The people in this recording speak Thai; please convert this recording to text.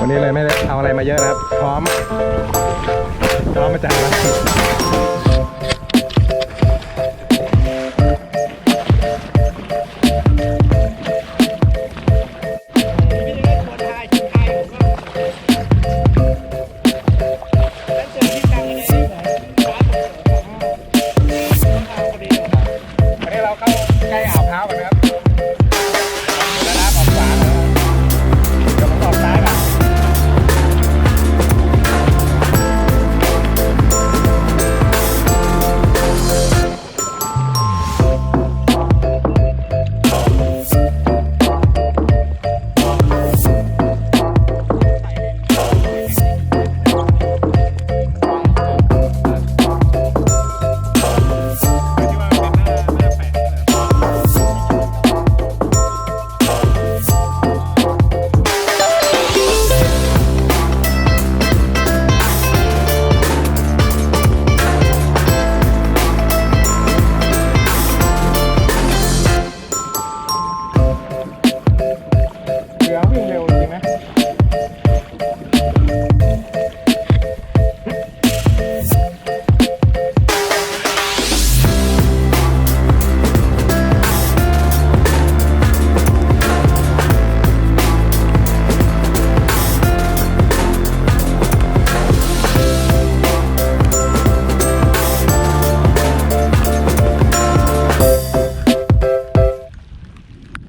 วันนี้เลยไม่ได้เอาอะไรมาเยอะนะครับ พร้อม พร้อมมาจ่ายแล้ว ไหม